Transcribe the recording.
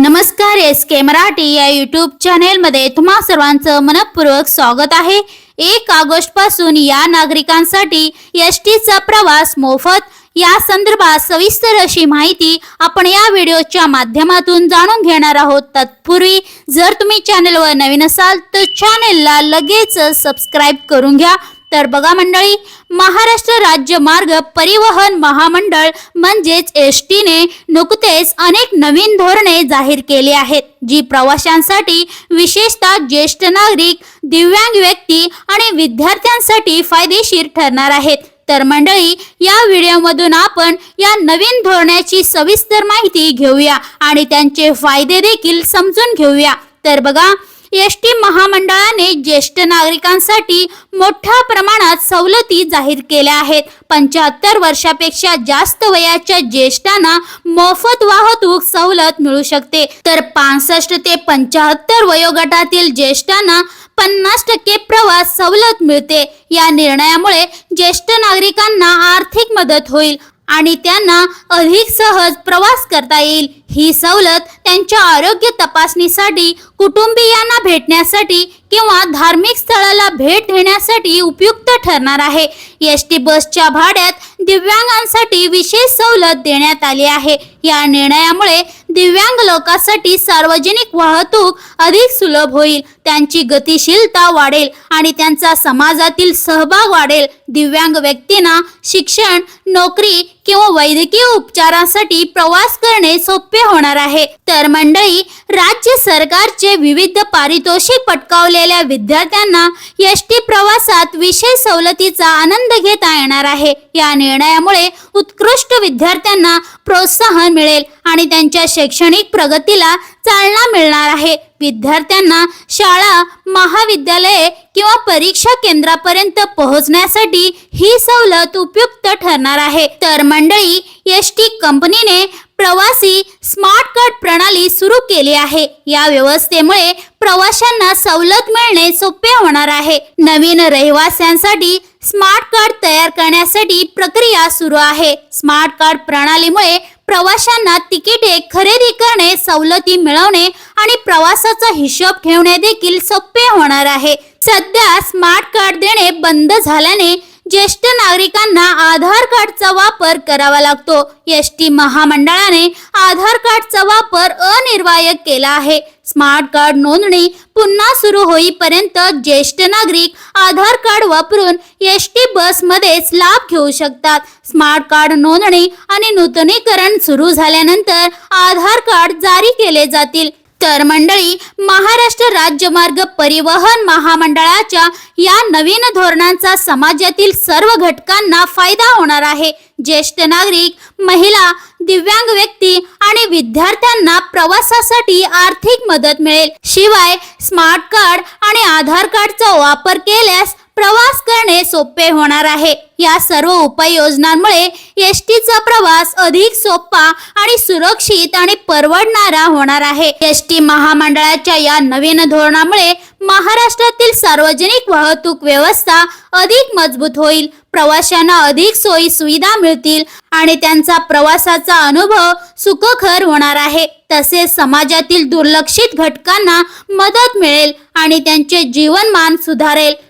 नमस्कार एस के मराठी या यूट्यूब चॅनेलमध्ये तुम्हा सर्वांचं मनपूर्वक स्वागत आहे. एक ऑगस्टपासून या नागरिकांसाठी एस टीचा प्रवास मोफत. या संदर्भात सविस्तर अशी माहिती आपण या व्हिडिओच्या माध्यमातून जाणून घेणार आहोत. तत्पूर्वी जर तुम्ही चॅनेलवर नवीन असाल तर चॅनेलला लगेच सबस्क्राईब करून घ्या. तर बघा मंडळी महाराष्ट्र राज्य मार्ग परिवहन महामंडळ म्हणजेच एस टीने नुकतेच अनेक नवीन धोरणे जाहीर केली आहेत जी प्रवाशांसाठी विशेषतः ज्येष्ठ नागरिक दिव्यांग व्यक्ती आणि विद्यार्थ्यांसाठी फायदेशीर ठरणार आहेत. तर मंडळी या व्हिडिओमधून आपण या नवीन धोरणाची सविस्तर माहिती घेऊया आणि त्यांचे फायदे देखील समजून घेऊया. तर बघा एस टी महामंडळाने ज्येष्ठ नागरिकांसाठी मोठ्या प्रमाणात सवलती जाहीर केल्या आहेत. पंच्याहत्तर वर्षापेक्षा जास्त वयाच्या ज्येष्ठांना मोफत वाहतूक सवलत मिळू शकते. तर पासष्ट ते पंच्याहत्तर वयोगटातील ज्येष्ठांना पन्नास टक्के प्रवास सवलत मिळते. या निर्णयामुळे ज्येष्ठ नागरिकांना आर्थिक मदत होईल आणि त्यांना अधिक सहज प्रवास करता येईल. ही सवलत त्यांच्या आरोग्य तपासणीसाठी कुटुंबियांना भेटण्यासाठी किंवा धार्मिक स्थळाला भेट देण्यासाठी उपयुक्त ठरणार आहे. एस टी बसच्या भाड्यात दिव्यांगांसाठी विशेष सवलत देण्यात आली आहे. या निर्णयामुळे दिव्यांग लोकांसाठी सार्वजनिक वाहतूक अधिक सुलभ होईल. त्यांची गतिशीलता वाढेल आणि त्यांचा समाजातील सहभाग वाढेल. दिव्यांग व्यक्तींना शिक्षण नोकरी किंवा वैद्यकीय उपचारांसाठी प्रवास करणे सोपे होणार आहे. तर मंडळी राज्य सरकारचे विविध पारितोषिक पटकावलेल्या विद्यार्थ्यांना एस टी प्रवासात विशेष सवलतीचा आनंद घेता येणार आहे. या निर्णयामुळे उत्कृष्ट विद्यार्थ्यांना प्रोत्साहन मिळेल आणि त्यांच्या शैक्षणिक प्रगतीला चालना मिळणार आहे. विद्यार्थ्यांना शाळा महाविद्यालये किंवा परीक्षा केंद्रापर्यंत पोहोचण्यासाठी ही सवलत उपयुक्त ठरणार आहे. तर मंडळी एस टी कंपनीने प्रवासी स्मार्ट कार्ड प्रणाली सुरू केली आहे. या व्यवस्थेमुळे प्रवाशांना सवलत मिळणे सोपे होणार आहे. नवीन रहिवाशांसाठी स्मार्ट कार्ड तयार करण्यासाठी प्रक्रिया सुरू आहे. स्मार्ट कार्ड प्रणालीमुळे प्रवाशांना तिकिटे खरेदी करणे सवलती मिळवणे आणि प्रवासाचा हिशोब ठेवणे देखील सोपे होणार आहे. सध्या स्मार्ट कार्ड देणे बंद झाल्याने ज्येष्ठ नागरिकांना आधार कार्डचा वापर करावा लागतो. एस टी महामंडळाने आधार कार्डचा वापर अनिर्वायक केला आहे. स्मार्ट कार्ड नोंदणी पुन्हा सुरू होईपर्यंत ज्येष्ठ नागरिक आधार कार्ड वापरून एस टी बसमध्येच लाभ घेऊ शकतात. स्मार्ट कार्ड नोंदणी आणि नूतनीकरण सुरू झाल्यानंतर आधार कार्ड जारी केले जातील. तर मंडळी महाराष्ट्र राज्य मार्ग परिवहन महामंडळाच्या या नवीन धोरणांचा समाजातील सर्व घटकांना फायदा होणार आहे. ज्येष्ठ नागरिक महिला दिव्यांग व्यक्ती आणि विद्यार्थ्यांना प्रवासासाठी आर्थिक मदत मिळेल. शिवाय स्मार्ट कार्ड आणि आधार कार्डचा वापर केल्यास प्रवास करणे सोपे होणार आहे. या सर्व उपाययोजनांमुळे एस टीचा प्रवास अधिक सोपा आणि सुरक्षित आणि परवडणारा होणार आहे. एस टी महामंडळाच्या या नवीन धोरणामुळे महाराष्ट्रातील सार्वजनिक वाहतूक व्यवस्था अधिक मजबूत होईल. प्रवाशांना अधिक सोयी सुविधा मिळतील आणि त्यांचा प्रवासाचा अनुभव सुखकर होणार आहे. तसेच समाजातील दुर्लक्षित घटकांना मदत मिळेल आणि त्यांचे जीवनमान सुधारेल.